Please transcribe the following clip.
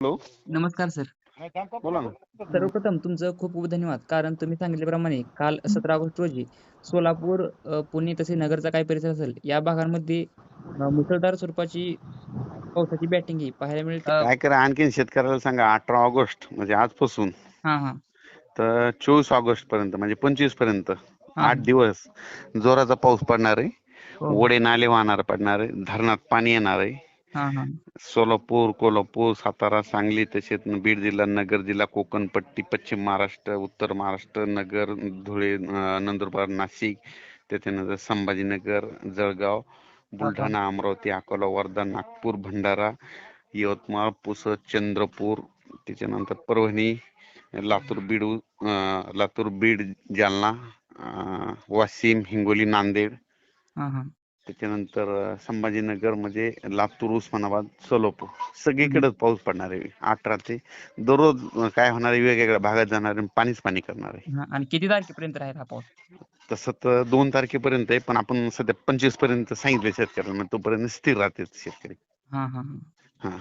Hello. नमस्कार sir. बोला ना. सर्वप्रथम तुमचं खूप खूप धन्यवाद. कारण तुम्ही सांगितल्याप्रमाणे काल सतरा ऑगस्ट रोजी सोलापूर अ, पुणे तसेच नगरचा काही परिसर असेल या भागांमध्ये अ, मुसळधार स्वरूपाची पावसाची बॅटिंग ही पाहायला मिळते अ, काय करा आणखीन शेतकऱ्याला सांगा अठरा ऑगस्ट म्हणजे आजपासून. हा हा. तर चोवीस ऑगस्ट पर्यंत म्हणजे पंचवीसपर्यंत हा. आठ दिवस जोराचा पाऊस पडणार आहे. हो, हो. ओढे नाले वाहणार पडणार आहे. धरणात पाणी येणार आहे. सोलापूर कोल्हापूर सातारा सांगली तसेच बीड जिल्हा नगर जिल्हा कोकण पट्टी पश्चिम महाराष्ट्र उत्तर महाराष्ट्र नगर धुळे नंदुरबार नाशिक त्याच्यानंतर संभाजीनगर जळगाव बुलढाणा अमरावती अकोला वर्धा नागपूर भंडारा यवतमाळ पुसद चंद्रपूर त्याच्यानंतर परभणी लातूर बीड लातूर बीड जालना वाशिम हिंगोली नांदेड. त्याच्यानंतर संभाजीनगरमध्ये लातूर उस्मानाबाद सोलापूर सगळीकडेच पाऊस पडणार आहे. अठरा ते दररोज काय होणार आहे वेगवेगळ्या भागात जाणार आहे पाणीच पाणी करणार आहे. हा. आणि किती तारखेपर्यंत राहील हा पाऊस? तसं तर दोन तारखेपर्यंत आहे पण आपण सध्या पंचवीसपर्यंत सांगितले शेतकऱ्यांना तोपर्यंत स्थिर राहते शेतकरी. हा हा हा. हा.